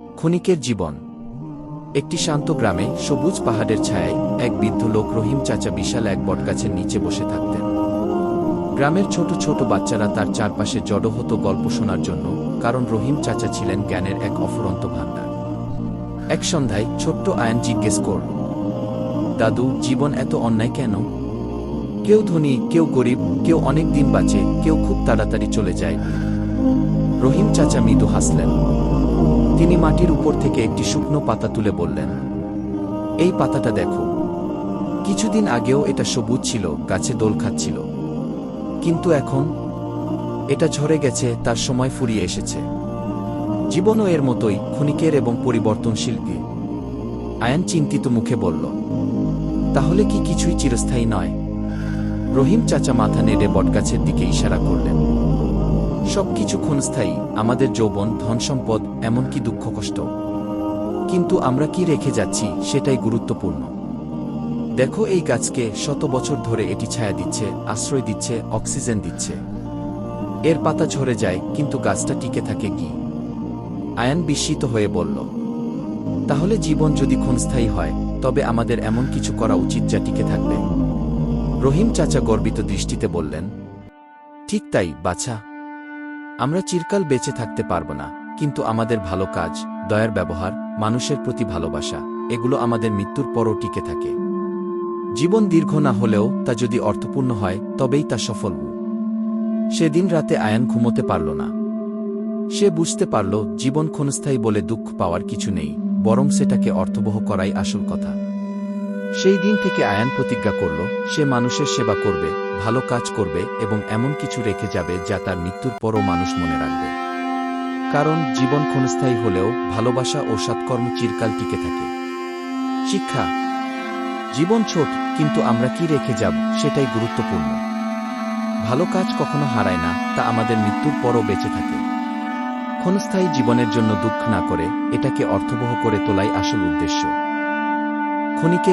ক্ষণিকের জীবন। একটি শান্ত গ্রামে সবুজ পাহাড়ের ছায়ায় এক বৃদ্ধ লোক রহিম চাচা বিশাল এক বটগাছের নিচে বসে থাকতেন। গ্রামের ছোট ছোট বাচ্চারা তার চারপাশে জড়ো হতো গল্প শোনার জন্য, কারণ রহিম চাচা ছিলেন জ্ঞানের এক অফুরন্ত ভাণ্ডার। এক সন্ধ্যায় ছোট্ট আয়ন জিজ্ঞেস করল, দাদু, জীবন এত অন্যায় কেন? কেউ ধনী, কেউ গরিব, কেউ অনেক দিন বাঁচে, কেউ খুব তাড়াতাড়ি চলে যায়। রহিম চাচা মৃদু হাসলেন তিনি মাটির উপর থেকে একটি শুকনো পাতা তুলে বললেন, এই পাতাটা দেখো। কিছুদিন আগেও এটা সবুজ ছিল, গাছে দোল খাচ্ছিল। কিন্তু এখন এটা ঝরে গেছে, তার সময় ফুরিয়ে এসেছে। জীবনও এর মতোই, ক্ষণিকের এবং পরিবর্তনশীল গিয়ে আয়ান চিন্তিত মুখে বলল, তাহলে কি কিছুই চিরস্থায়ী নয়? রহিম চাচা মাথা নেড়ে বটগাছের দিকে ইশারা করলেন। সবকিছু ক্ষণস্থায়ী আমাদের যৌবন ধনসম্পদ এমনকি দুঃখ কষ্ট। কিন্তু আমরা কি রেখে যাচ্ছি, সেটাই গুরুত্বপূর্ণ। দেখো এই গাছকে শত বছর ধরে এটি ছায়া দিচ্ছে, আশ্রয় দিচ্ছে, অক্সিজেন দিচ্ছে। এর পাতা ঝরে যায়, কিন্তু গাছটা টিকে থাকে কি? আয়ান বিস্মিত হয়ে বলল, তাহলে জীবন যদি ক্ষণস্থায়ী হয়, তবে আমাদের এমন কিছু করা উচিত যা টিকে থাকবে। রহিম চাচা গর্বিত দৃষ্টিতে বললেন, ঠিক তাই, বাছা। আমরা চিরকাল বেঁচে থাকতে পারব না, কিন্তু আমাদের ভালো কাজ, দয়ার ব্যবহার, মানুষের প্রতি ভালোবাসা, এগুলো আমাদের মৃত্যুর পরও টিকে থাকে। জীবন দীর্ঘ না হলেও তা যদি অর্থপূর্ণ হয়, তবেই তা সফল সেদিন রাতে আয়ান ঘুমোতে পারল না। সে বুঝতে পারল, জীবন ক্ষণস্থায়ী বলে দুঃখ পাওয়ার কিছু নেই, বরং সেটাকে অর্থবহ করাই আসল কথা। সেই দিন থেকে আয়ান প্রতিজ্ঞা করল, সে মানুষের সেবা করবে, ভালো কাজ করবে এবং এমন কিছু রেখে যাবে যা তার মৃত্যুর পরও মানুষ মনে রাখবে। কারণ জীবন ক্ষণস্থায়ী হলেও ভালোবাসা ও সৎকর্ম চিরকাল টিকে থাকে। শিক্ষা। জীবন ছোট, কিন্তু আমরা কি রেখে যাব সেটাই গুরুত্বপূর্ণ। ভালো কাজ কখনো হারায় না, তা আমাদের মৃত্যুর পরও বেঁচে থাকে। ক্ষণস্থায়ী জীবনের জন্য দুঃখ না করে, এটাকে অর্থবহ করে তোলাই আসল উদ্দেশ্য। ক্ষণিকের